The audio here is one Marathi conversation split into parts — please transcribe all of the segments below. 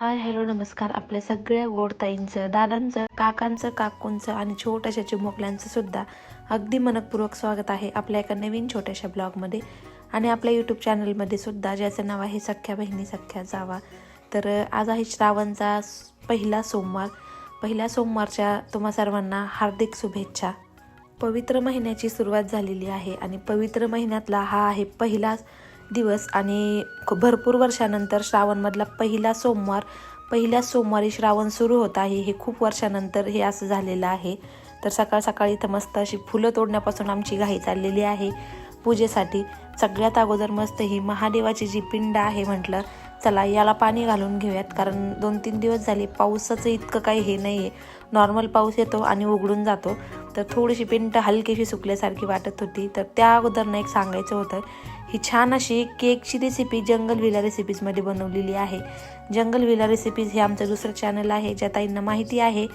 हाय हॅलो नमस्कार. आपल्या सगळ्या गोड ताईंचं दादांचं काकांचं काकूंचं आणि छोट्याशा चिमुकल्यांचं सुद्धा अगदी मनपूर्वक स्वागत आहे आपल्या एका नवीन छोट्याशा ब्लॉगमध्ये आणि आपल्या यूट्यूब चॅनलमध्ये सुद्धा ज्याचं नाव आहे सख्या बहिणी सख्या जावा. तर आज आहे श्रावणचा पहिला सोमवार. पहिल्या सोमवारच्या तुम्हा सर्वांना हार्दिक शुभेच्छा. पवित्र महिन्याची सुरुवात झालेली आहे आणि पवित्र महिन्यातला हा आहे पहिला दिवस आणि भरपूर वर्षानंतर श्रावणमधला पहिला सोमवार पहिल्या सोमवारी श्रावण सुरू होत आहे हे खूप वर्षानंतर हे असं झालेलं आहे. तर सकाळ सकाळी इथं मस्त अशी फुलं तोडण्यापासून आमची घाई चाललेली आहे. पूजेसाठी सगळ्यात अगोदर मस्त ही महादेवाची जी पिंड आहे म्हटलं चला याला पाणी घालून घेऊयात. कारण दोन तीन दिवस झाले पावसाचं इतकं काही हे नाही आहे नॉर्मल पाऊस येतो आणि उघडून जातो. तर थोडीशी पिंट हलकीशी सुकल्यासारखी वाटत होती. तर त्या अगोदर एक सांगायचं होतं ही छान अशी केकची रेसिपी जंगल विला रेसिपीजमध्ये बनवलेली आहे. जंगल विला रेसिपीज हे आमचं दुसरं चॅनल आहे ज्या ताईंना माहिती आहे.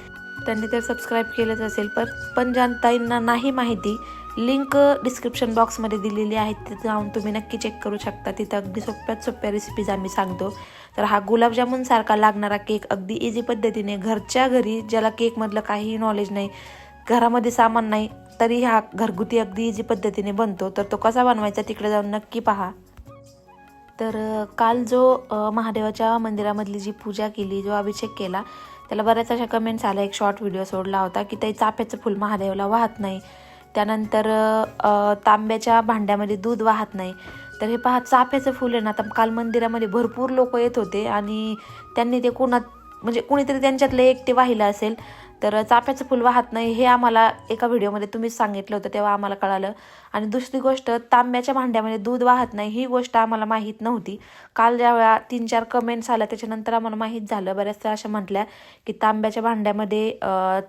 त्यांनी तर सबस्क्राईब केलंच असेल पण पण ज्या ताईंना नाही माहिती लिंक डिस्क्रिप्शन बॉक्समध्ये दिलेली आहे तिथं जाऊन तुम्ही नक्की चेक करू शकता. तिथं अगदी सोप्यात सोप्या रेसिपीज आम्ही सांगतो. तर हा गुलाबजामूनसारखा लागणारा केक अगदी इझी पद्धतीने घरच्या घरी ज्याला केकमधलं काहीही नॉलेज नाही घरामध्ये सामान नाही तरी हा घरगुती अगदी जी पद्धतीने बनतो. तर तो कसा बनवायचा तिकडे जाऊन नक्की पहा. तर काल जो महादेवाच्या मंदिरामधली जी पूजा केली जो अभिषेक केला त्याला बऱ्याच अशा कमेंट्स आल्या. एक शॉर्ट व्हिडिओ सोडला होता की ते चाफ्याचं फुल महादेवाला वाहत नाही. त्यानंतर तांब्याच्या भांड्यामध्ये दूध वाहत नाही. तर हे पहा चाफ्याचं फुल आहे ना आता काल मंदिरामध्ये भरपूर लोक येत होते आणि त्यांनी ते कोणा म्हणजे कोणीतरी त्यांच्यातलं एक ते वाहिलं असेल. तर चाफ्याचं फुल वाहत नाही हे आम्हाला एका व्हिडिओमध्ये तुम्हीच सांगितलं होतं तेव्हा आम्हाला कळालं. आणि दुसरी गोष्ट तांब्याच्या भांड्यामध्ये दूध वाहत नाही ही गोष्ट आम्हाला माहीत नव्हती. काल ज्या वेळा तीन चार कमेंट्स आल्या त्याच्यानंतर आम्हाला माहीत झालं. बऱ्याचशा अशा म्हटल्या की तांब्याच्या भांड्यामध्ये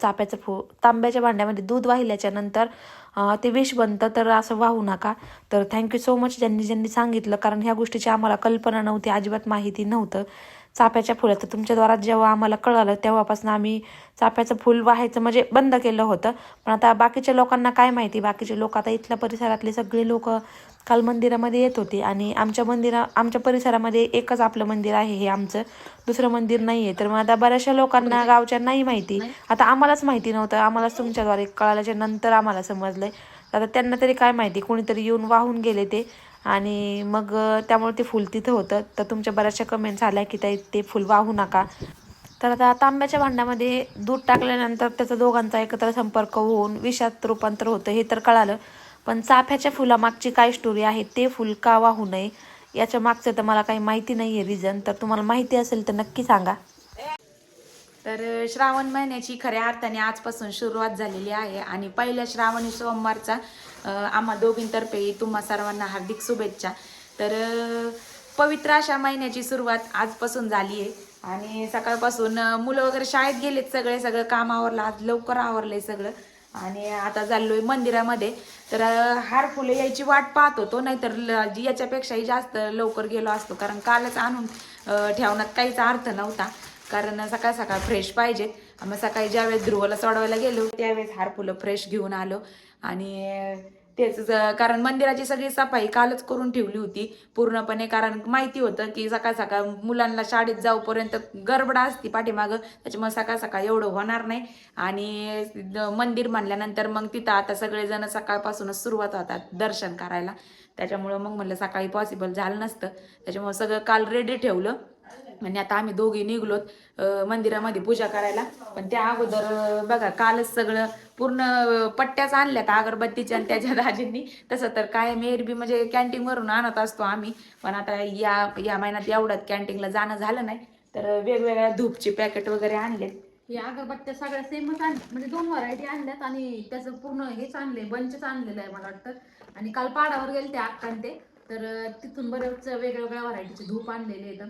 चाफ्याचं फू तांब्याच्या भांड्यामध्ये दूध वाहिल्याच्या नंतर ते विष बनतं तर असं वाहू नका. तर थँक्यू सो मच ज्यांनी ज्यांनी सांगितलं कारण ह्या गोष्टीची आम्हाला कल्पना नव्हती अजिबात माहिती नव्हतं. चाफ्याच्या फुलाचं तुमच्याद्वारा जेव्हा आम्हाला कळलं तेव्हापासून आम्ही चाफ्याचं फुल वाहायचं म्हणजे बंद केलं होतं. पण आता बाकीच्या लोकांना काय माहिती? बाकीचे लोक आता इथल्या परिसरातले सगळे लोक काल मंदिरामध्ये येत होते आणि आमच्या मंदिरा आमच्या परिसरामध्ये एकच आपलं मंदिर आहे हे आमचं. दुसरं मंदिर नाही आहे तर मग आता बऱ्याचशा लोकांना गावच्या नाही माहिती. आता आम्हालाच माहिती नव्हतं. आम्हालाच तुमच्याद्वारे कळाल्याच्या नंतर आम्हाला समजलं आता त्यांना तरी काय माहिती? कोणीतरी येऊन वाहून गेले ते. आणि मग त्यामुळे ते फुल तिथं होतं. तर तुमच्या बऱ्याचशा कमेंट्स आल्या की ताई ते फुल वाहू नका. तर आता तांब्याच्या भांड्यामध्ये दूध टाकल्यानंतर त्याचा दोघांचा एकत्र संपर्क होऊन विषात रूपांतर होतं हे तर कळालं. पण चाफ्याच्या फुलामागची काय स्टोरी आहे ते फुल का वाहू नये याच्या मागचं तर मला काही माहिती नाही आहे रिझन तर तुम्हाला माहिती असेल तर नक्की सांगा. तर श्रावण महिन्याची खऱ्या अर्थाने आजपासून सुरुवात झालेली आहे आणि पहिल्या श्रावणी सोमवारचा आम्हा दोघींतर्फे तुम्हा सर्वांना हार्दिक शुभेच्छा. तर पवित्र अशा महिन्याची सुरुवात आजपासून झाली आहे आणि सकाळपासून मुलं वगैरे शाळेत गेलेत सगळे सगळं काम आवरलं आज लवकर आवरलंय सगळं आणि आता चाललोय मंदिरामध्ये. तर हार फुले यायची वाट पाहत होतो नाहीतर ल- याच्यापेक्षाही जास्त लवकर गेलो असतो कारण कालच आणून ठेवण्यात काहीच अर्थ नव्हता. कारण सकाळ सकाळ फ्रेश पाहिजेत. मग सकाळी ज्यावेळेस ध्रुवला सोडवायला गेलो त्यावेळेस हार फुलं फ्रेश घेऊन आलो. आणि तेच कारण मंदिराची सगळी सफाई कालच करून ठेवली होती. पूर्णपणे कारण माहिती होतं की सकाळ सकाळ मुलांना शाळेत जाऊपर्यंत गडबड असती पाठीमागं. त्याच्यामुळे सकाळ सकाळ एवढं होणार नाही. आणि मंदिर म्हणल्यानंतर मग तिथं आता सगळेजण सकाळपासूनच सुरुवात होतात दर्शन करायला. त्याच्यामुळं मग म्हणलं सकाळी पॉसिबल झालं नसतं. त्याच्यामुळं सगळं काल रेडी ठेवलं. आणि आता आम्ही दोघी निघलोत मंदिरामध्ये पूजा करायला. पण त्या अगोदर बघा कालच सगळं पूर्ण पट्ट्याच आणल्यात अगरबत्तीच्या आणि त्याच्या दाजींनी. तसं तर काय मेरबी म्हणजे कॅन्टीनवरून आणत असतो आम्ही. पण आता या या महिन्यात एवढ्यात कॅन्टीनला जाणं झालं नाही. तर वेगवेगळ्या धूपचे पॅकेट वगैरे आणलेत. हे अगरबत्त्या सगळ्या सेमच आण म्हणजे दोन व्हरायटी आणल्यात आणि त्याचं पूर्ण हेच आणले बंचच आणलेलं आहे मला वाटतं. आणि काल पाडावर गेले ते अक्कान ते. तर तिथून बरेच वेगळ्या वेगळ्या व्हरायटीचे धूप आणलेले आहेत.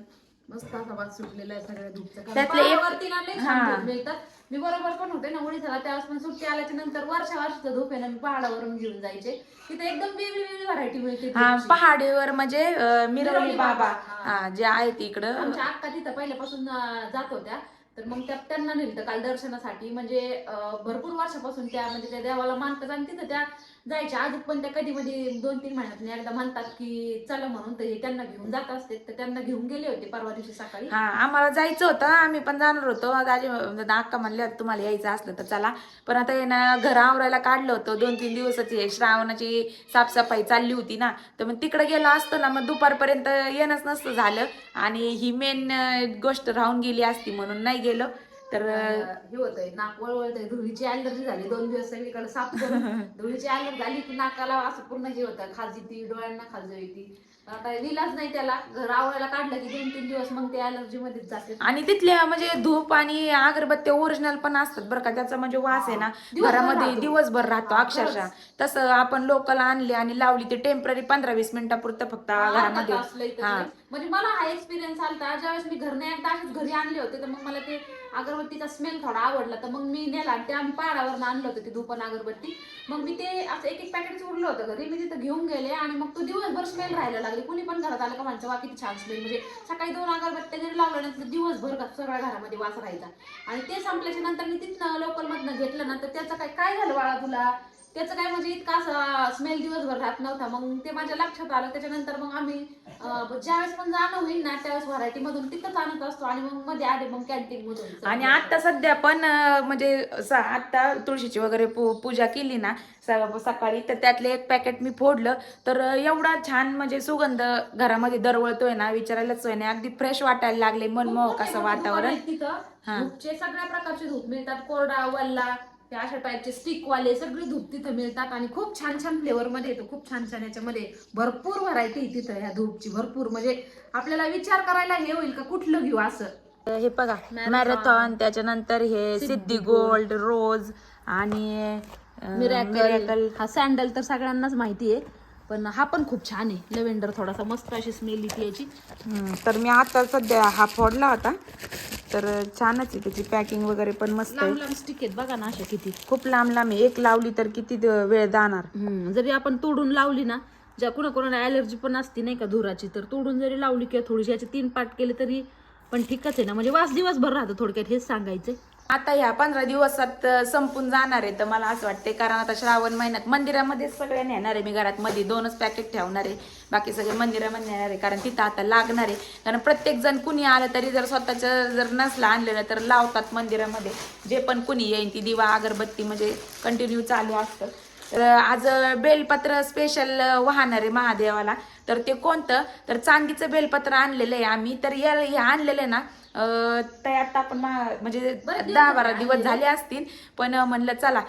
मस्त असा वास सुटलेला आहे सगळ्या धूपचा. कारण त्यातले एक- पाडावरती ना लय छान हा. धूप मिळतात. मी बरोबर पण होते ना उडीसाला त्यावेळेस पण सुट्टी आल्याच्यानंतर वर्षा वर्षाचं धूप आहे ना मी पहाडावरून घेऊन जायचे. तिथे एकदम वेगळी वेगळी व्हरायटी मिळते हा धूपची. पहाडीवर म्हणजे अं, मिरवली मिरवली बाबा बाबा, हा. जे आहेत इकडं आमच्या अक्का तिथं पहिल्यापासून अं, जात होत्या. तर मग त्या त्यांना नेलं काल दर्शनासाठी. म्हणजे अं, भरपूर वर्षापासून त्या म्हणजे त्या देवाला मानतात आणि तिथं त्या जायच्या अजून पण त्या कधी मध्ये दोन तीन महिन्यात एकदा म्हणतात की चला म्हणून तर हे त्यांना घेऊन जात असते. तर त्यांना घेऊन गेले होते परवा दिवशी सकाळी. हा आम्हाला जायचं होतं. आम्ही पण जाणार होतो. दाजी अक्का म्हणले तुम्हाला यायचं असलं तर चला. पण आता हे ना घर आवरायला काढलं होतं. दोन तीन दिवसाची हे श्रावणाची साफसफाई चालली होती ना. तर मग तिकडे गेलो असतो ना मग दुपारपर्यंत येणंच नसतं झालं. आणि ही मेन गोष्ट राहून गेली असती म्हणून नाही गेलो. तर हे होतंय नाक वळवळतंय. धुळीची अलर्जी झाली दोन दिवस सगळीकडे साफ करून धुळीची अलर्जी झाली की नाकाला असं पूर्ण हे होतं खाज येते डोळ्यांना खाज येते आता विलाच नाही त्याला घर आवडायला काढलं की दोन तीन दिवस मग ते अलर्जी मध्येच जाते. आणि तिथल्या म्हणजे धूप आणि अगरबत्ती ओरिजिनल पण असतात बरं का त्याचा म्हणजे वास आहे ना घरामध्ये. दिवसभर राहतो अक्षरशः. तसं आपण लोकल आणली आणि लावली ती टेंपररी पंधरा वीस मिनिटापुरतं फक्त घरामध्ये हा. म्हणजे मला हा एक्सपिरियन्स आलता. ज्यावेळेस मी घरने एकदा असेच घरी आणले होते तर मग मला ते अगरबत्तीचा स्मेल थोडा आवडला. तर मग मी नेला ते आम्ही पहाडावर आणलं होतं ते धुपन अगरबत्ती. मग मी ते असं एक एक पॅकेट उरलं होतं घरी. मी तिथं घेऊन गेले आणि मग तो दिवसभर स्मेल राहायला लागले. कुणी पण घरात आलं का म्हणतं वा किती छान स्मेल म्हणजे सकाळी दोन अगरबत्त्या जरी लावल्यानंतर दिवसभर सगळ्या घरामध्ये वास राहायचा. आणि ते संपल्याच्या नंतर मी तिथनं लोकल मधनं घेतलं ना तर त्याचं काय काय झालं बाळा तुला? त्याचं काय म्हणजे इतका स्मेल दिवसभर राहत नव्हता. मग ते माझ्या लक्षात आलं. त्याच्यानंतर मग आम्ही ज्यावेळेस पण जाणं होईल ना त्यावेळेस व्हरायटी मधून तिथंच आणत असतो. आणि मग मध्ये आले मग कॅन्टीन मधून. आणि आता सध्या पण म्हणजे आता तुळशीची वगैरे पूजा केली ना सकाळी तर त्यातले एक पॅकेट मी फोडलं. तर एवढा छान म्हणजे सुगंध घरामध्ये दरवळतोय ना विचारायलाच नाही. अगदी फ्रेश वाटायला लागले मनमोहक असं वातावरण. तिथं. सगळ्या प्रकारचे धूप मिळतात. कोरडा वल्ला ते अशा टाईपचे स्टिक वाले सगळे धूप तिथं मिळतात आणि खूप छान छान फ्लेवर मध्ये येतो. खूप छान छान याच्यामध्ये भरपूर व्हरायटी तिथं ह्या धूपची. भरपूर म्हणजे आपल्याला विचार करायला हे होईल का? कुठलं घेऊ असं? हे बघा मॅरेथॉन त्याच्यानंतर हे सिद्धी गोल्ड रोज आणि मिरॅकल हा सँडल तर सगळ्यांनाच माहिती आहे पण हा पण खूप छान आहे. लेव्हेंडर थोडासा मस्त अशी स्मेल येते याची. तर मी आता सध्या हा फोडला होता. तर छानच आहे त्याची पॅकिंग वगैरे पण मस्त आहे. लांब लांब स्टिक आहेत बघा ना अशा किती. खूप लांब लांब आहे. एक लावली तर किती द- वेळ जाणार? हम्म, जरी आपण तोडून लावली ना ज्या कुणा कोणाला ॲलर्जी पण असते नाही का धुराची तर तोडून जरी लावली किंवा थोडीशी याचे तीन पाट केले तरी पण ठीकच आहे ना. म्हणजे वास दिवसभर राहतो थोडक्यात हेच सांगायचं आता ह्या पंधरा दिवसात संपून जाणार आहे तर मला असं वाटते कारण आता श्रावण महिन्यात मंदिरामध्ये सगळ्या नेणार आहे. मी घरात मध्ये दोनच पॅकेट ठेवणार आहे. बाकी सगळे मंदिरामध्ये नेणार आहे कारण तिथं आता लागणार आहे. कारण प्रत्येक जण कुणी आलं तरी जर स्वतःचं जर नसलं आणलेलं तर लावतात मंदिरामध्ये. जे पण कुणी येईन ती दिवा अगरबत्ती म्हणजे कंटिन्यू चालू असतं. तर आज बेलपत्र स्पेशल वाहणार आहे महादेवाला. तर ते कोणतं? तर चांदीचं बेलपत्र आणलेलं आहे आम्ही. तर या हे आणलेलं आहे ना ते आता आपण महा- म्हणजे दहा बारा दिवस झाले असतील पण म्हणलं चला.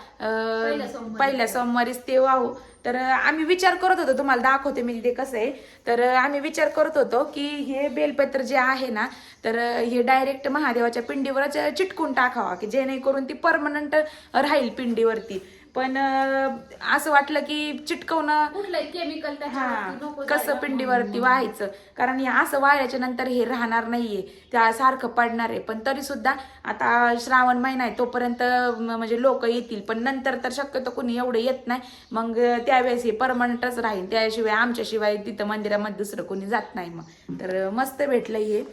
पहिल्या सोमवारीच ते वाहू. तर आम्ही विचार करत होतो तुम्हाला दाखवते मी ते कसं आहे. तर आम्ही विचार करत होतो की हे बेलपत्र जे आहे ना तर हे डायरेक्ट महादेवाच्या पिंडीवरच चिटकून टाकावा की जेणेकरून ती परमनंट राहील पिंडीवरती. पण असं वाटलं की चिटकवणं कुठलंही केमिकल कसं पिंडीवरती व्हायचं. कारण हे असं वाळल्याच्या नंतर हे राहणार नाहीये. त्या सारखं पडणार आहे. पण तरी सुद्धा आता श्रावण महिना आहे तोपर्यंत म्हणजे लोक येतील. पण नंतर तर शक्यतो कोणी एवढं येत नाही. मग त्यावेळेस हे परमनंटच राहील त्याशिवाय आमच्याशिवाय तिथं मंदिरामध्ये दुसरं कोणी जात नाही मग. तर मस्त भेटलं हे.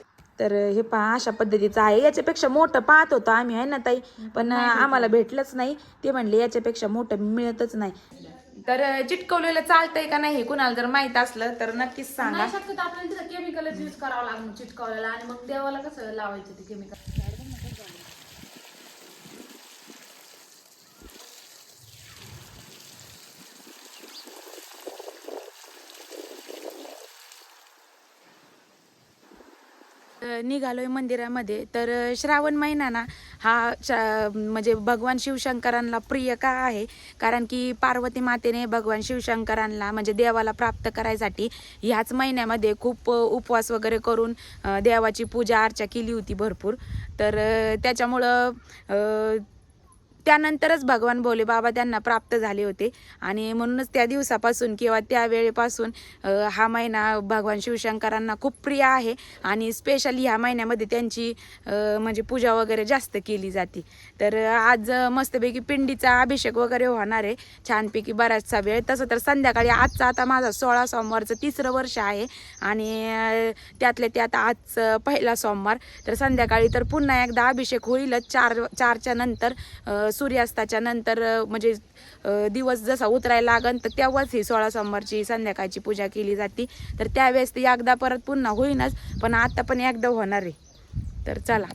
तर हे पहा अशा पद्धतीचं आहे. याच्यापेक्षा मोठं पाहत होतो आम्ही आहे ना ताई? पण आम्हाला भेटलंच नाही. ते म्हणले याच्यापेक्षा मोठं मिळतच नाही. तर चिटकवलेलं चालतंय का नाही हे कुणाला जर माहीत असलं तर नक्कीच सांगा. शक्यतो आपल्याला केमिकलच यूज करावं लागणार चिटकावलेला. आणि मग देवाला कसं लावायचं ते केमिकल निघालोय मंदिरामध्ये तर श्रावण महिना ना हा म्हणजे भगवान शिवशंकरांना प्रिय का आहे? कारण की पार्वती मातेने भगवान शिवशंकरांना म्हणजे देवाला प्राप्त करायसाठी ह्याच महिन्यामध्ये खूप उपवास वगैरे करून देवाची पूजा अर्चा केली होती भरपूर. तर त्याच्यामुळं त्यानंतरच भगवान भोले बाबा त्यांना प्राप्त झाले होते. आणि म्हणूनच त्या दिवसापासून किंवा त्या वेळेपासून हा महिना भगवान शिवशंकरांना खूप प्रिय आहे. आणि स्पेशली ह्या महिन्यामध्ये त्यांची म्हणजे पूजा वगैरे जास्त केली जाते. तर आज मस्तपैकी पिंडीचा अभिषेक वगैरे होणार आहे. छानपैकी बराचसा वेळ. तसं तर संध्याकाळी आजचा आता माझा सोळा सोमवारचं तिसरं वर्ष आहे. आणि त्यातल्या त्यात आज पहिला सोमवार. तर संध्याकाळी तर पुन्हा एकदा अभिषेक होईलच. चार चारच्या नंतर सूर्यास्ताच्या नंतर म्हणजे दिवस जसा उतरायला लागन तर तेव्हाच ही सोळा सोमवारची संध्याकाळची पूजा केली जाते. तर त्यावेळेस ती एकदा परत पुन्हा होईनच पण आता पण एकदा होणार आहे. तर चला.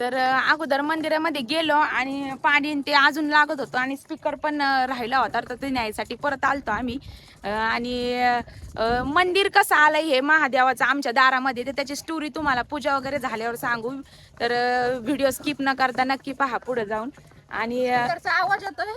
तर अगोदर मंदिरामध्ये गेलो आणि पाणी ते अजून लागत होतं आणि स्पीकर पण राहिला होता. तर ते न्यायसाठी परत आलतो आम्ही. आणि मंदिर कसं आलंय हे महादेवाचं आमच्या दारामध्ये. तर त्याची स्टोरी तुम्हाला पूजा वगैरे झाल्यावर सांगू. तर व्हिडिओ स्किप न करता नक्की पहा पुढे जाऊन. आणि आवाज येतोय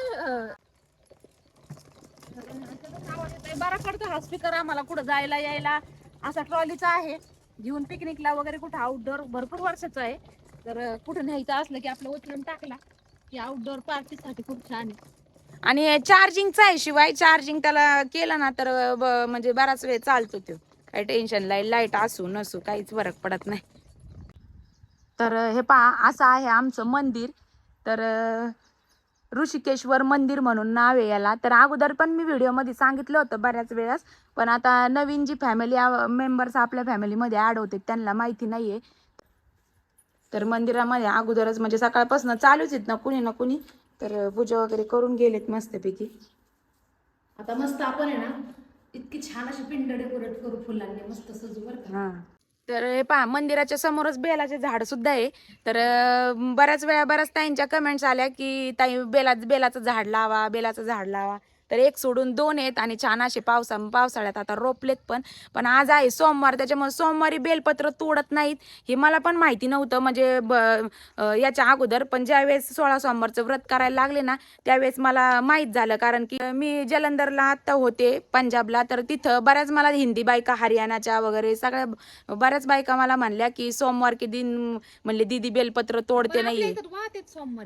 आवाज येतोय? बरा पडतो हा स्पीकर आम्हाला कुठं जायला यायला. असा ट्रॉलीचा आहे. घेऊन पिकनिकला वगैरे कुठं आउटडोअर भरपूर वर्षाचा आहे. तर कुठं न्यायचं असलं की आपलं उचलून टाकला की आउटडोअर पार्टीसाठी खूप छान आहे. आणि चार्जिंगचा आहे शिवाय चार्जिंग त्याला केलं ना तर ब- म्हणजे बराच वेळ चालतो तो. काही टेन्शन लाइट लाइट असू नसू काहीच फरक पडत नाही. तर हे पहा असं आहे आमचं मंदिर. तर अं, ऋषिकेश्वर मंदिर म्हणून नाव आहे याला. तर अगोदर पण मी व्हिडिओमध्ये सांगितलं होतं बऱ्याच वेळेस. पण आता नवीन जी फॅमिली मेंबर्स आपल्या फॅमिलीमध्ये ॲड होते त्यांना माहिती नाही आहे तर मंदिरामध्ये अगोदरच म्हणजे सकाळपासून चालूच आहेत ना कुणी ना कुणी. तर पूजा वगैरे करून गेलेत मस्तपैकी. आता मस्त आपण आहे ना इतकी छान अशी पिंड डेकोरेट करू फुलांनी मस्त सजू बरं का. हा. तर हे पहा मंदिराच्या समोरच बेलाचे झाड सुद्धा आहे. तर बऱ्याच वेळा बऱ्याच ताईंच्या कमेंट्स आल्या की ताई बेला बेलाचं झाड लावा बेलाचं झाड लावा. तर एक सोडून दोन आहेत आणि छान असे पावसा पावसाळ्यात आता रोपलेत पण. पण आज आहे सोमवार त्याच्यामुळे सोमवारी बेलपत्र तोडत नाहीत हे मला पण माहिती नव्हतं. म्हणजे ब याच्या अगोदर पण ज्यावेळेस सोळा सोमवारचं व्रत करायला लागले ना त्यावेळेस मला माहीत झालं. कारण की मी जलंधरला आत्ता होते पंजाबला. तर तिथं बऱ्याच मला हिंदी बायका हरियाणाच्या वगैरे सगळ्या बऱ्याच बायका मला म्हणल्या की सोमवार की दिन म्हणले दीदी बेलपत्र तोडते नाही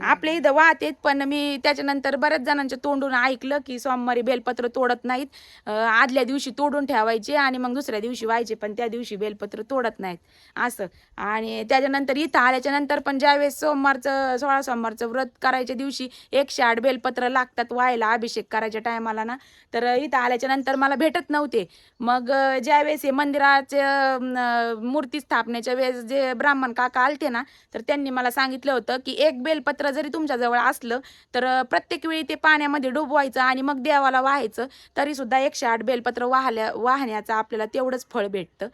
आपल्या इथं वाहतेत पण मी त्याच्यानंतर बऱ्याच जणांच्या तोंडून ऐकलं की सोमवारी बेलपत्र तोडत नाहीत. आदल्या दिवशी तोडून ठेवायचे आणि मग दुसऱ्या दिवशी व्हायचे पण त्या दिवशी बेलपत्र तोडत नाहीत. असं. आणि त्याच्यानंतर इथं आल्याच्यानंतर पण ज्यावेळेस सोमवारचं सोळा सोमवारचं व्रत करायच्या दिवशी एकशे आठ बेलपत्र लागतात व्हायला अभिषेक करायच्या टायमाला ना तर इथं आल्याच्यानंतर मला भेटत नव्हते. मग ज्यावेळेस हे मंदिराचे मूर्ती स्थापनेच्या वेळेस जे ब्राह्मण काका आलते ना तर त्यांनी मला सांगितलं होतं की एक बेलपत्र जरी तुमच्याजवळ असलं तर प्रत्येक वेळी ते पाण्यामध्ये डुबवायचं आणि मग देवाला वाहायचं तरी सुद्धा एकशे आठ बेलपत्र वाहल्या वाहण्याचं आपल्याला तेवढंच फळ भेटतं.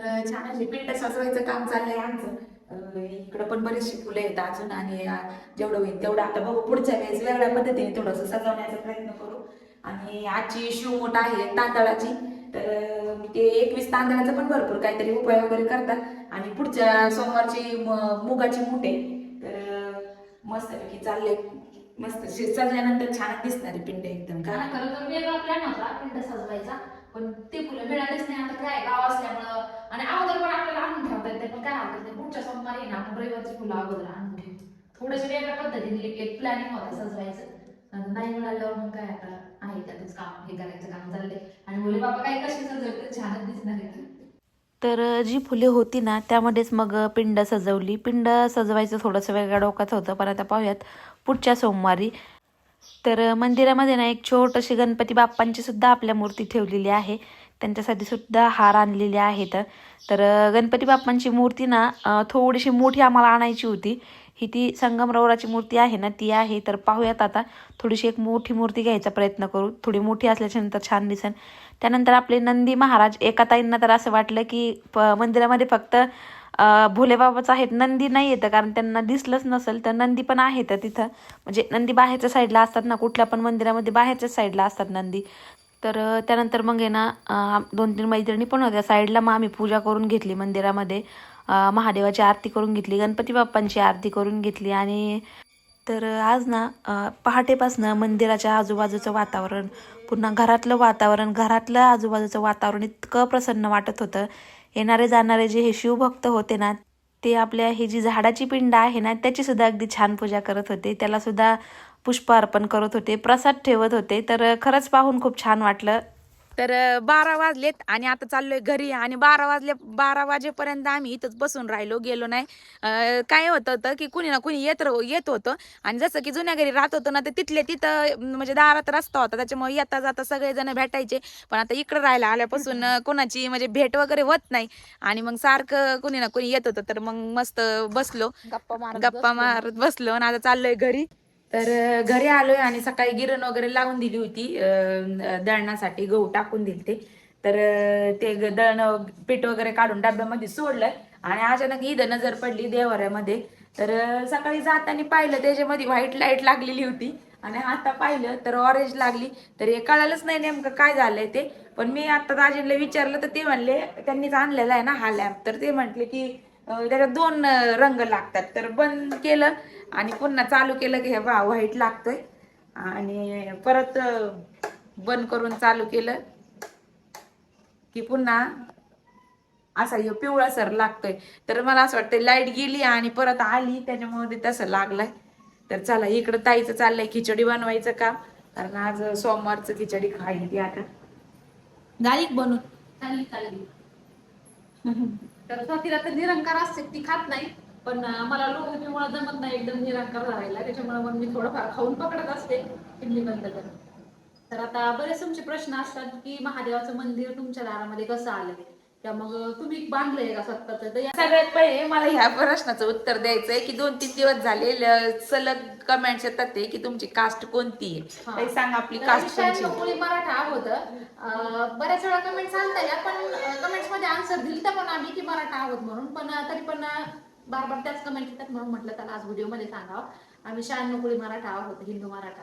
तर छान असे पिंड सजवायचं काम चाललंय आमचं. इकडं पण बरेचसे फुलं आहेत अजून आणि जेवढं होईल तेवढं आता बघू पुढच्या वेळेस वेगळ्या पद्धतीने थोडंसं सजवण्याचा प्रयत्न करू. आणि आजची शिवमोठ आहे तांदळाची. तर ते एकवीस तांदळाचं पण भरपूर काहीतरी उपाय वगैरे करतात. आणि पुढच्या सोमवारची मुगाची मुठे. तर मस्तपैकी चालले मस्त सजल्यानंतर छान दिसणारे पिंड एकदम. का खरं तर वेगळा प्लॅन होता पिंड सजवायचा. पण ते फुलं मिळालेच नाही. आता काय गाव असल्यामुळं. आणि अगोदर पण आपल्याला आणून ठेवता येते पण काय हरकत नाही. पुढच्या सोमवार येईन आपण रविवारची फुलं अगोदर आणून ठेवू. थोडेसे वेगळ्या पद्धतीने एक- एक प्लॅनिंग होता सजवायचं. नाही मिळाल्यावर मग काय आता आहे त्यातच काम? हे करायचं काम चाललंय. आणि बोले बाबा काय कशी सजवते छानच दिसणार आहे तर जी फुले होती ना त्यामध्येच मग पिंड सजवली. पिंड सजवायचं थोडंसं वेगळ्या डोक्यात होतं पण आता पाहूयात पुढच्या सोमवारी. तर मंदिरामध्ये ना एक छोटीशी गणपती बाप्पांची सुद्धा आपल्या मूर्ती ठेवलेली आहे. त्यांच्यासाठी सुद्धा हार आणलेले आहेत. तर गणपती बाप्पांची मूर्ती ना थोडीशी मोठी आम्हाला आणायची होती. ही ती संगमरवराची मूर्ती आहे ना ती आहे. तर पाहूयात आता. थोडीशी एक मोठी मूर्ती घ्यायचा प्रयत्न करू. थोडी मोठी असल्याच्या नंतर छान दिसेल. त्यानंतर आपले नंदी महाराज एका ताईंना तर असं वाटलं की प मंदिरामध्ये फक्त भोलेबाबाच आहेत नंदी नाही येतं कारण त्यांना दिसलंच नसेल तर नंदी पण आहेत तिथं. म्हणजे नंदी बाहेरच्या साईडला असतात ना कुठल्या पण मंदिरामध्ये बाहेरच्या साईडला असतात नंदी. तर त्यानंतर मग आहे ना दोन तीन मैत्रिणी पण होत्या. साईडला मग आम्ही पूजा करून घेतली मंदिरामध्ये. महादेवाची आरती करून घेतली गणपती बाप्पांची आरती करून घेतली आणि तर आज ना पहाटेपासनं मंदिराच्या आजूबाजूचं वातावरण पुन्हा घरातलं वातावरण घरातलं आजूबाजूचं वातावरण इतकं प्रसन्न वाटत होतं. येणारे जाणारे जे हे शिवभक्त होते ना ते आपल्या ही जी झाडाची पिंड आहे ना त्याची सुद्धा अगदी छान पूजा करत होते. त्याला सुद्धा पुष्प अर्पण करत होते प्रसाद ठेवत होते. तर खरंच पाहून खूप छान वाटलं. तर बारा वाजलेत आणि आता चाललोय घरी आणि बारा वाजले बारा वाजेपर्यंत आम्ही इथंच बसून राहिलो गेलो नाही. काय होत होतं की कुणी ना कुणी येत येत होतं आणि जसं की जुन्या घरी राहत होतं ना ते तिथले तिथं म्हणजे दारात रस्ता होता त्याच्यामुळे येता जाता सगळेजण भेटायचे. पण आता इकडं राहायला आल्यापासून कोणाची म्हणजे भेट वगैरे होत नाही आणि मग सारखं कुणी ना कुणी येत होतं. तर मग मस्त बसलो गप्पा मारत गप्पा. मारत बसलो आणि आता चाललोय घरी. तर घरी आलोय आणि सकाळी गिरण वगैरे लावून दिली होती. दळणासाठी गहू टाकून दिले ते तर ते दळण पीठ वगैरे काढून डब्यामध्ये सोडलंय. आणि अचानक इथं नजर पडली देवाऱ्यामध्ये. तर सकाळी जाताना पाहिलं त्याच्यामध्ये व्हाईट लाइट लागलेली होती. आणि आता पाहिलं तर ऑरेंज लागली. तर हे कळालंच नाही नेमकं काय झालंय ते. पण मी आता दाजींना विचारलं तर ते म्हणले त्यांनीच आणलेला आहे ना हा लॅम्प तर ते म्हटले की त्याच्यात दोन रंग लागतात. तर बंद केलं आणि पुन्हा चालू केलं की हे बा व्हाईट लागतोय. आणि परत बंद करून चालू केलं की पुन्हा असा ह्यो पिवळा सर लागतोय. तर मला असं वाटतं लाइट गेली आणि परत आली त्याच्यामुळे तसं लागलाय. तर चला इकडं ताईचं चाललंय खिचडी बनवायचं काम. कारण आज सोमवारचं खिचडी ती आता. झाली का बनून चालली चालली. तर स्वातीला तर निरंकार असते ती खात नाही. पण मला लोकमुळे जमत नाही एकदम निरंकार राहायला त्याच्यामुळे मग मी थोडंफार खाऊन पकडत असते किडनी बंद करून. तर आता बरेच तुमचे प्रश्न असतात की महादेवाचं मंदिर तुमच्या दारामध्ये कसं आलं मग तुम्ही बांधलंय का स्वतःच तर या- सगळ्यात पहिले मला ह्या प्रश्नाचं उत्तर द्यायचंय की दोन तीन दिवस झाले सलग कमेंट्स येतात ते की तुमची कास्ट कोणती आहे? सांग आपली कास्ट कोणती मराठा होतं अं, बऱ्याच वेळा कमेंट्स आलत्या पण कमेंट्समध्ये आन्सर दिली तर पण आम्ही की मराठा आहोत म्हणून. पण तरी पण बार बार त्याच कमेंट येतात म्हणून म्हटलं त्याला आज व्हिडिओमध्ये सांगावं. आम्ही शहाण्णव कुळी मराठा आहोत हिंदू मराठा.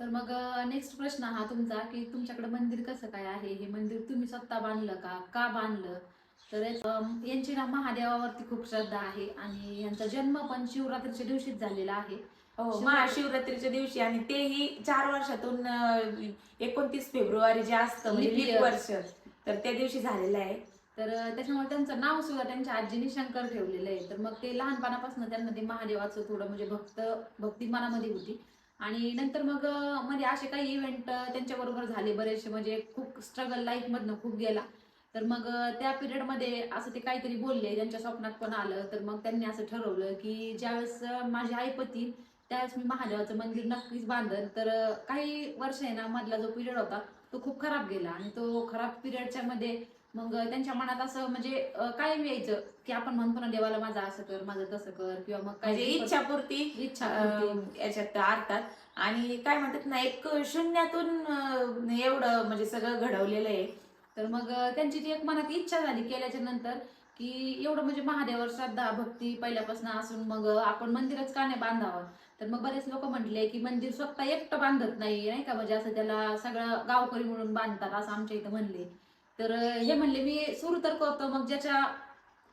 तर मग नेक्स्ट प्रश्न हा तुमचा की तुमच्याकडे मंदिर कसं काय आहे? हे मंदिर तुम्ही स्वतः बांधलं का? का बांधलं? तर यांची ना महादेवावरती खूप श्रद्धा आहे आणि यांचा जन्म पण शिवरात्रीच्या दिवशीच झालेला आहे. हो शिवरात्री- महाशिवरात्रीच्या दिवशी आणि तेही चार वर्षातून एकोणतीस फेब्रुवारी जे असतं म्हणजे. वर्ष तर त्या दिवशी झालेलं आहे. तर त्याच्यामुळे त्यांचं नाव सुद्धा त्यांच्या आजीने शंकर ठेवलेलं आहे. तर मग ते लहानपणापासून त्यांना ते महादेवाचं थोडं म्हणजे भक्त भक्ती मनामध्ये होती. आणि नंतर मग मध्ये असे काही इव्हेंट त्यांच्याबरोबर झाले बरेचसे म्हणजे खूप स्ट्रगल लाईफमधनं खूप गेला. तर मग त्या पिरियडमध्ये असं ते काहीतरी बोलले त्यांच्या स्वप्नात पण आलं. तर मग त्यांनी असं ठरवलं की ज्यावेळेस माझे आई पती त्यावेळेस मी महादेवाचं मंदिर नक्कीच बांधन. तर काही वर्ष आहे ना मधला जो पिरियड होता तो खूप खराब गेला. आणि तो खराब पिरियडच्या मध्ये मग त्यांच्या मनात असं म्हणजे कायम यायचं की आपण म्हणतो ना देवाला माझं असं कर माझं तसं कर किंवा मग म्हणजे काही इच्छापूर्ती इच्छा याच्यात अर्थात आणि काय म्हणतात ना एक शून्यातून एवढं म्हणजे सगळं घडवलेलं आहे. तर मग त्यांची ती एक मनात इच्छा झाली केल्याच्यानंतर की एवढं म्हणजे महादेवावर श्रद्धा भक्ती पहिल्यापासून असून मग आपण मंदिरच का नाही बांधावं? तर मग बरेच लोक म्हटले की मंदिर स्वतः एकटं बांधत नाही नाही का? म्हणजे असं त्याला सगळं गावकरी म्हणून बांधतात असं आमच्या इथं म्हणले. तर हे म्हणले मी सुरू तर करतो मग ज्याच्या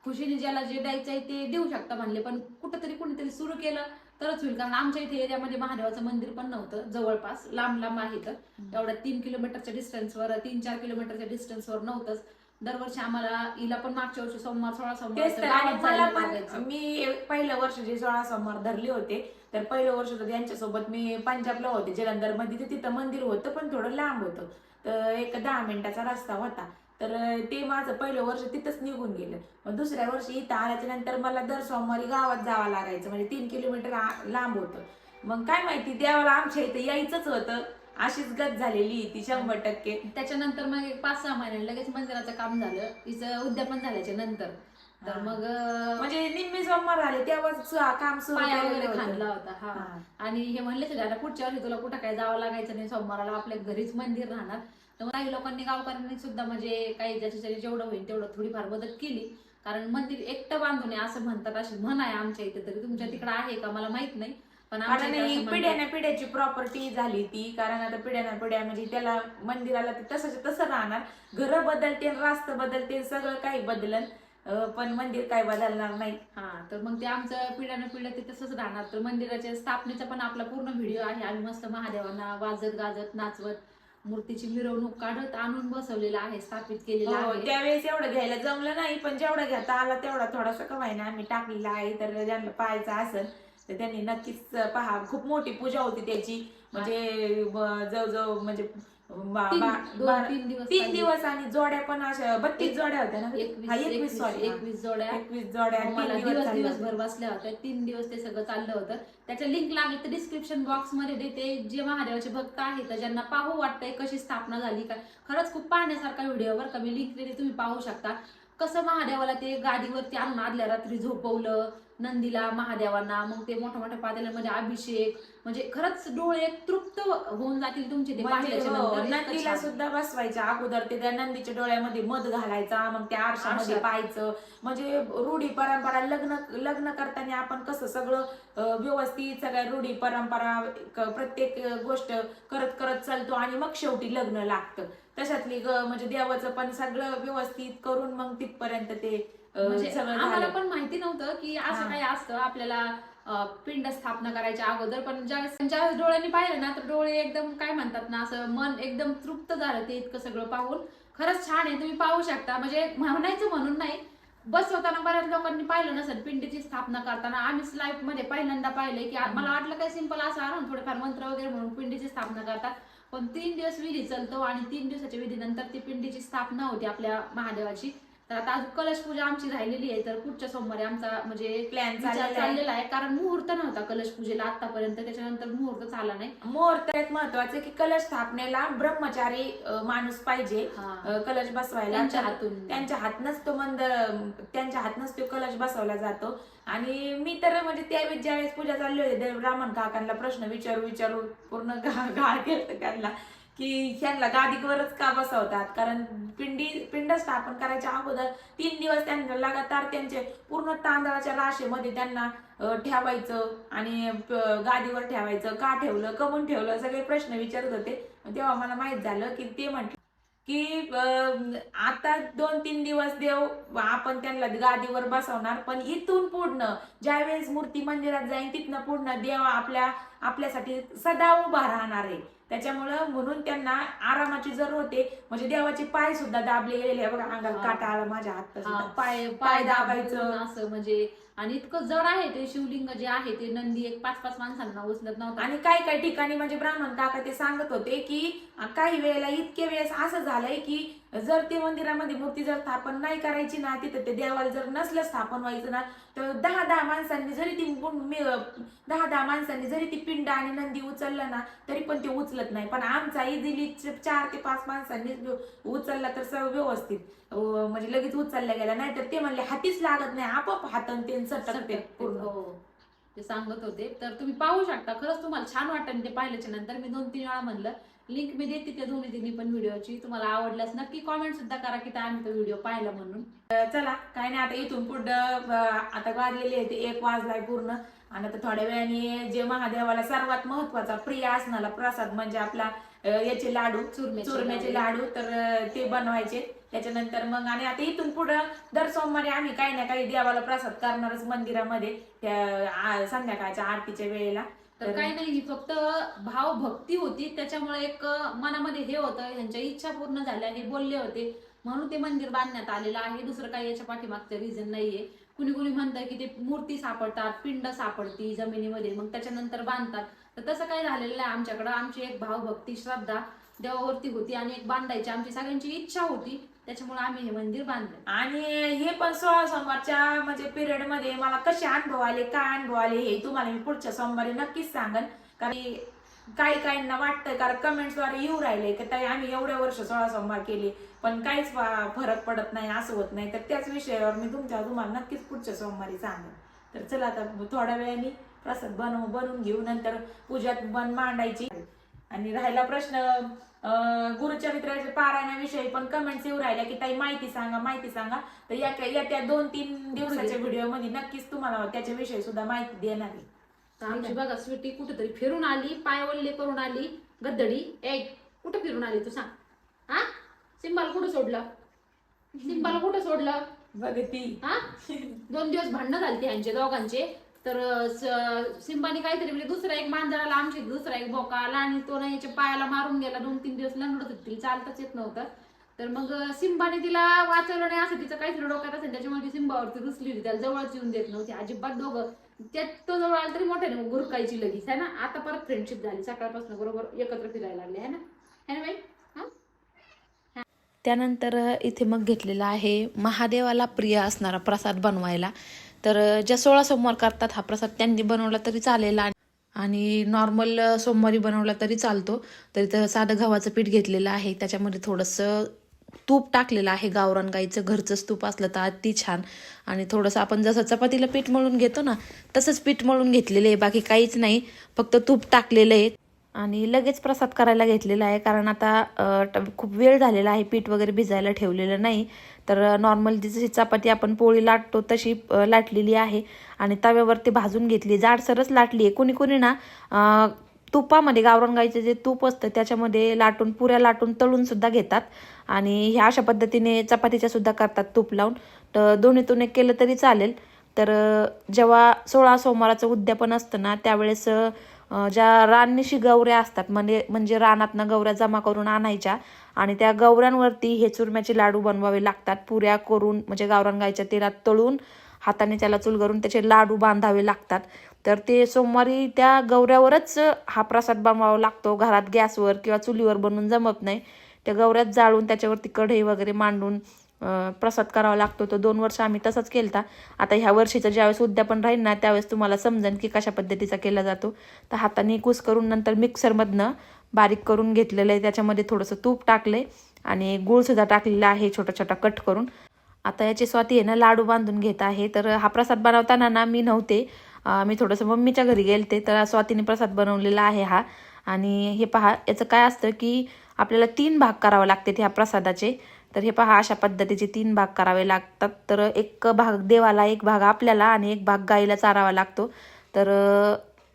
खुशीने ज्याला जे द्यायचं आहे ते देऊ शकता म्हणले. पण कुठंतरी कुणीतरी सुरू केलं तरच होईल. कारण आमच्या इथे एरियामध्ये महादेवाचं मंदिर पण नव्हतं जवळपास लांब लांब आहे तर एवढ्या तीन किलोमीटरच्या डिस्टन्सवर तीन चार किलोमीटरच्या डिस्टन्सवर नव्हतंच. दरवर्षी आम्हाला हिला पण मागच्या वर्षी सोमवार सोळा सोमवार मी पहिलं वर्ष जे सोळा सोमवार धरले होते. तर पहिलं वर्ष तर त्यांच्यासोबत मी पंजाबला होते जलंधरमध्ये तिथं मंदिर होतं पण थोडं लांब होतं. तर एक दहा मिनिटाचा रस्ता होता. तर ते माझं पहिलं वर्ष तिथंच निघून गेलं. मग दुसऱ्या वर्षी इथं आल्याच्यानंतर मला दर सोमवारी गावात जावं लागायचं. म्हणजे तीन किलोमीटर लांब होतं. मग काय माहिती देवाला आमच्या इथं यायचंच होतं. अशीच गत झालेली ती शंभर टक्के. त्याच्यानंतर मग एक पाच सहा महिन्यात लगेच मंदिराचं काम झालं. तिचं उद्यापन झाल्याच्यानंतर. तर. मग म्हणजे निम्मे सोमवार झाले तेव्हाच सु- काम सुरू पाया वगैरे होतं. खांदला होता हा. आणि हे म्हणले आता पुढच्या वर्षी तुला कुठं काय जावं लागायचं नाही सोमवाराला आपल्या घरीच मंदिर राहणार. तर मग काही लोकांनी गावकऱ्यांनी सुद्धा म्हणजे काही ज्याच्या जेवढं होईल तेवढं थोडीफार मदत केली. कारण मंदिर एकटं बांधू नये असं म्हणतात अशी म्हण आहे आमच्या इथे तरी तुमच्या तिकडे आहे का मला माहीत नाही. पण पिढ्याना पिढ्याची प्रॉपर्टी झाली ती कारण आता पिढ्याना पिढ्या म्हणजे त्याला मंदिराला ते तसंच तसं राहणार. घरं बदलते रास्त बदलते सगळं काही बदलन. पण मंदिर काय बदलणार नाही. हा तर मग ते आमचं पिढ्यानं पिढ्या ते तसंच राहणार. तर मंदिराच्या स्थापनेचा पण आपला पूर्ण व्हिडिओ आहे. आम्ही मस्त महादेवांना वाजत गाजत नाचवत मूर्तीची मिरवणूक काढत आणून बसवलेला आहे स्थापित केलेला हो, आहे. त्यावेळेस एवढं घ्यायला जमलं नाही पण जेवढा घेता आला तेवढा थोडासा कमाईना आम्ही टाकलेला आहे. तर ज्यांना पाहायचं असेल तर त्यांनी नक्कीच पहा खूप मोठी पूजा होती त्याची. म्हणजे जवळजवळ म्हणजे तीन- दोन दिवस तीन पाहिजे. दिवस आणि जोड्या पण अशा बत्तीस जोड्या होत्या ना एकवीस हा, एकवीस एकवीस सॉरी एकवीस जोड्या. एकवीस जोड्या मग तीन मला दिवस दिवस दिवसभर होते. बसल्या होत्या. तीन दिवस ते सगळं चाललं होतं. त्याच्या लिंक लागली तर डिस्क्रिप्शन बॉक्समध्ये देते. जे महादेवाचे भक्त आहेत तर ज्यांना पाहू वाटतंय कशी स्थापना झाली का खरंच खूप पाहण्यासारखा व्हिडिओ वर कमी लिंक देते तुम्ही पाहू शकता. कसं महादेवाला ते गादीवरती आणून आदल्या रात्री झोपवलं नंदीला महादेवांना मग ते मोठ्या मोठ्या पातेल्यामध्ये अभिषेक म्हणजे खरंच डोळे तृप्त होऊन जातील तुमचे ते म्हणजे पाहिल्याच्या हो, इतकं नंदीला छान. सुद्धा बसवायच्या अगोदर ते त्या नंदीच्या डोळ्यामध्ये मध घालायचा मग त्या आरशामध्ये आरशात. पाहायचं म्हणजे रूढी परंपरा लग्न लग्न करताना आपण कसं सगळं अं, व्यवस्थित सगळ्या रूढी परंपरा क- प्रत्येक अं, गोष्ट करत करत चालतो आणि मग शेवटी लग्न लागतं तशातली ग- म्हणजे देवाचं पण सगळं व्यवस्थित करून मग तिथपर्यंत ते म्हणजे आम्हाला पण माहिती नव्हतं की असं. काही असतं. आपल्याला पिंड स्थापना करायच्या अगोदर पण ज्यावेळेस ज्यावेळेस डोळ्यांनी पाहिलं ना तर डोळे एकदम काय म्हणतात ना असं मन एकदम तृप्त झालं ते इतकं सगळं पाहून. खरंच छान आहे तुम्ही पाहू शकता. म्हणजे म्हणायचं म्हणून नाही बसवताना बऱ्याच लोकांनी पाहिलं नसेल पिंडीची स्थापना करताना. आम्हीच लाईफमध्ये पहिल्यांदा पाहिलंय की मला वाटलं काय सिंपल असं आणून थोडेफार मंत्र वगैरे म्हणून पिंडीची स्थापना करतात पण तीन दिवस विधी चालतो आणि तीन दिवसाच्या विधीनंतर ती पिंडीची स्थापना होती आपल्या महादेवाची. तर आता आज कलश पूजा आमची राहिलेली आहे तर पुढच्या सोमवारी आमचा म्हणजे प्लॅन चाललेला आहे. कारण मुहूर्त नव्हता कलश पूजेला आतापर्यंत त्याच्यानंतर मुहूर्त झाला नाही. मुहूर्त महत्वाचं की कलश स्थापनेला ब्रह्मचारी माणूस पाहिजे कलश बसवायला. त्यांच्या हातून. त्यांच्या हातनच तो मंद त्यांच्या हातनच तो कलश बसवला जातो. आणि मी तर म्हणजे त्यावेळेस ज्यावेळेस पूजा चालली होती ब्राह्मण काकांना प्रश्न विचारू विचारू पूर्ण गाळ केलं त्यांना. की ह्यांना गादीवरच का बसवतात? कारण पिंडी पिंड स्थापन करायच्या अगोदर तीन दिवस त्यांना लगातार त्यांचे पूर्ण तांदळाच्या राशेमध्ये त्यांना ठेवायचं आणि गादीवर ठेवायचं का ठेवलं कमून ठेवलं सगळे प्रश्न विचारत होते. तेव्हा मला माहीत झालं की ते म्हटलं की आता दोन तीन दिवस देव आपण त्यांना गादीवर बसवणार पण इथून पूर्ण ज्यावेळेस मूर्ती मंदिरात जाईल तिथनं पूर्ण देव आपल्या आपल्यासाठी सदा उभा राहणार आहे. त्याच्यामुळं म्हणून त्यांना आरामाची जरूरत आहे म्हणजे देवाचे पाय सुद्धा दाबले गेलेले बघा अंगाला. काटा आला माझ्या हात पाय पाय. दाबायचं असं म्हणजे आणि इतकं जड आहे ते शिवलिंग जे आहे ते नंदी एक पाच पाच माणसांना उचलत नव्हता आणि काही काही ठिकाणी म्हणजे ब्राह्मण काका ते सांगत होते की काही वेळेला इतके वेळेस असं झालंय की जर ते मंदिरामध्ये मूर्ती जर स्थापन नाही करायची ना तिथं ते देवाला जर नसलं स्थापन व्हायचं ना तर दहा दहा माणसांनी जरी ती दहा दहा माणसांनी जरी ती पिंड आणि नंदी उचललं ना तरी पण ते उचलत नाही. पण आमचा इझिली चार ते पाच माणसांनी उचलला तर सर्व व्यवस्थित. म्हणजे लगेच उचलल्या गेला नाही तर ते म्हणले हातीच लागत नाही आपोआप हातन ते सटकते पूर्ण हो. ते सांगत होते. तर तुम्ही पाहू शकता. खरंच तुम्हाला छान वाटतं ते पाहिल्याच्या नंतर मी दोन तीन वेळा म्हणलं लिंक मी देते त्या दोन्ही तिन्ही पण व्हिडिओची तुम्हाला आवडल्यास नक्की कॉमेंट सुद्धा करा की आम्ही तो व्हिडिओ पाहिला म्हणून. चला काय नाही आता इथून पुढं आता वाजलेले आहे ते एक वाजलाय पूर्ण. आणि आता थोड्या वेळाने जे महादेवाला सर्वात महत्त्वाचा प्रिय असणारा प्रसाद म्हणजे आपला याचे लाडू चुरम्याचे लाडू. तर ते बनवायचे. त्याच्यानंतर मग आणि आता इथून पुढं दर सोमवारी आम्ही काही ना काही देवाला प्रसाद करणारच मंदिरामध्ये त्या संध्याकाळच्या आरतीच्या वेळेला. तर काही नाही ही फक्त भाव भक्ती होती. त्याच्यामुळे एक मनामध्ये हे होतं ह्यांच्या इच्छा पूर्ण झाल्या हे बोलले होते. म्हणून ते मंदिर बांधण्यात आलेलं आहे. दुसरं काही याच्या पाठीमागचं रिझन नाहीये. कुणी कुणी म्हणतं की ते मूर्ती सापडतात पिंड सापडती जमिनीमध्ये मग त्याच्यानंतर बांधतात. तर तसं काही झालेलं नाही. आमच्याकडं आमची एक भावभक्ती श्रद्धा देवावरती होती आणि एक बांधायची आमची सगळ्यांची इच्छा होती. त्याच्यामुळे आम्ही हे मंदिर बांधलं. आणि हे पण सोळा सोमवारच्या म्हणजे पिरियडमध्ये मला कसे अनुभव आले काय अनुभव आले हे तुम्हाला मी पुढच्या सोमवारी नक्कीच सांगेन. कारण काही काहींना वाटतंय कारण कमेंट्सद्वारे येऊ राहिले की ताई आम्ही एवढ्या वर्ष सोळा सोमवार केले पण काहीच फरक पडत नाही असं होत नाही. तर त्याच विषयावर मी तुमच्या तुम्हाला नक्कीच पुढच्या सोमवारी सांगेन. तर चला आता थोड्या वेळाने प्रसाद बनव बनवून घेऊ. नंतर पूजात बन मांडायची. आणि राहिला प्रश्न गुरुचरित्राच्या पारायणाविषयी पण कमेंट्स येऊ राहिल्या की ताई माहिती सांगा माहिती सांगा. तर या या त्या दोन तीन दिवसाच्या व्हिडिओमध्ये नक्कीच तुम्हाला त्याच्याविषयी सुद्धा माहिती देणार आहे. तर आमची बघा स्वीटी कुठेतरी फिरून आली पायवल्ले करून आली गद्दडी. ए कुठं फिरून आली तू सांग. हा? सिंबाला कुठं सोडलं? सिंबाला कुठं सोडलं? बघती हा? दोन दिवस भांडणं झालते यांचे दोघांचे. तर सिंबाने काहीतरी म्हणजे दुसरा एक मांजराला आमचे दुसरा एक बोका आला आणि तो ना याच्या पायाला मारून गेला. दोन तीन दिवस लंगडत होती तिला चालताच येत नव्हतं. तर मग सिंबाने तिला वाचवलं नाही असं तिचं काहीतरी डोक्यात असेल त्याच्यामुळे ती सिंबावरती रुसली होती. त्याला जवळच येऊन देत नव्हती. अजिबात दोघं त्यात तो जवळ आला तरी मोठ्याने मग गुरकायची लगेच आहे ना? आता परत फ्रेंडशिप झाली. सकाळपासून बरोबर एकत्र फिरायला लागले आहे ना? है ना बाई? हा? त्यानंतर इथे मग घेतलेला आहे महादेवाला प्रिय असणारा प्रसाद बनवायला. तर ज्या सोळा सोमवार करतात हा प्रसाद त्यांनी बनवला तरी चालेल आणि- नॉर्मल सोमवारी बनवला तरी चालतो. तर इथं साधं गव्हाचं पीठ घेतलेलं आहे. त्याच्यामध्ये थोडंसं तूप टाकलेलं आहे. गावरान गाईचं घरचंच तूप असलं तर अति छान. आणि थोडंसं आपण जसं चपातीला पीठ मळून घेतो ना तसंच पीठ मळून घेतलेलं आहे. बाकी काहीच नाही. फक्त तूप टाकलेलं आहे. आणि लगेच प्रसाद करायला घेतलेला आहे. कारण आता ट- खूप वेळ झालेला आहे. पीठ वगैरे भिजायला ठेवलेलं नाही. तर नॉर्मल जशी चपाती आपण पोळी लाटतो तशी लाटलेली आहे. आणि तव्यावरती भाजून घेतली. जाडसरच लाटली आहे कोणी कोणी ना तुपामध्ये गावरण गाईचं जे तूप असतं त्याच्यामध्ये लाटून पुऱ्या लाटून तळून सुद्धा घेतात. आणि ह्या अशा पद्धतीने चपातीच्या सुद्धा करतात तूप लावून. तर दोन्हीतून एक केलं तरी चालेल. तर जेव्हा सोळा सोमवाराचं उद्यापन असतं ना त्यावेळेस ज्या राननिशी गवऱ्या असतात म्हणजे म्हणजे रानातनं गवऱ्या जमा करून आणायच्या आणि त्या गवऱ्यांवरती हे चुरम्याचे लाडू बनवावे लागतात. पुऱ्या करून म्हणजे गावरान गायच्या तेलात तळून हाताने त्याला चूल करून त्याचे लाडू बांधावे लागतात. तर ते सोमवारी त्या गवऱ्यावरच हा प्रसाद बनवावा लागतो. घरात गॅसवर किंवा चुलीवर बनवून जमत नाही. त्या गवऱ्यात जाळून त्याच्यावरती कढई वगैरे मांडून प्रसाद करावा लागतो. तो दोन वर्ष आम्ही तसाच केलता. आता ह्या वर्षीचं ज्यावेळेस उद्यापन राहील ना त्यावेळेस तुम्हाला समजेल की कशा पद्धतीचा केला जातो. तर हाताने कुस करून नंतर मिक्सरमधनं बारीक करून घेतलेलं आहे. त्याच्यामध्ये थोडंसं तूप टाकले आणि गुळसुद्धा टाकलेला आहे छोटा छोटा कट करून. आता याची स्वाती आहे ना लाडू बांधून घेत आहे. तर हा प्रसाद बनवताना ना मी नव्हते. मी थोडंसं मम्मीच्या घरी गेलते. तर स्वातीने प्रसाद बनवलेला आहे हा. आणि हे पहा याचं काय असतं की आपल्याला तीन भाग करावा लागते ह्या प्रसादाचे. तर हे पहा अशा पद्धतीचे तीन भाग करावे लागतात. तर एक भाग देवाला एक भाग आपल्याला आणि एक भाग गाईला चारावा लागतो. तर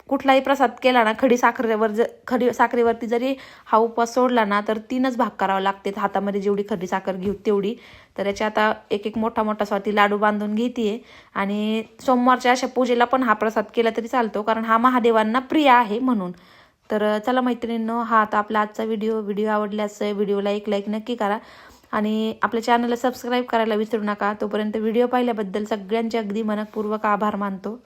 कुठलाही प्रसाद केला ना खडी साखरेवर ज खडी साखरेवरती जरी हा उपवास सोडला ना तर तीनच भाग करावे लागते हातामध्ये जेवढी खडी साखर घेऊ तेवढी. तर याच्या आता एक एक मोठा मोठा स्वाती लाडू बांधून घेते आणि सोमवारच्या अशा पूजेला पण हा प्रसाद केला तरी चालतो कारण हा महादेवांना प्रिय आहे म्हणून. तर चला मैत्रिणींनो हा आता आपला आजचा व्हिडिओ. व्हिडिओ आवडल्यास व्हिडिओला एक लाईक नक्की करा. आणि आपल्या चॅनलला सबस्क्राईब करायला विसरू नका. तोपर्यंत व्हिडिओ पाहिल्याबद्दल सगळ्यांचे अगदी मनपूर्वक आभार मानतो.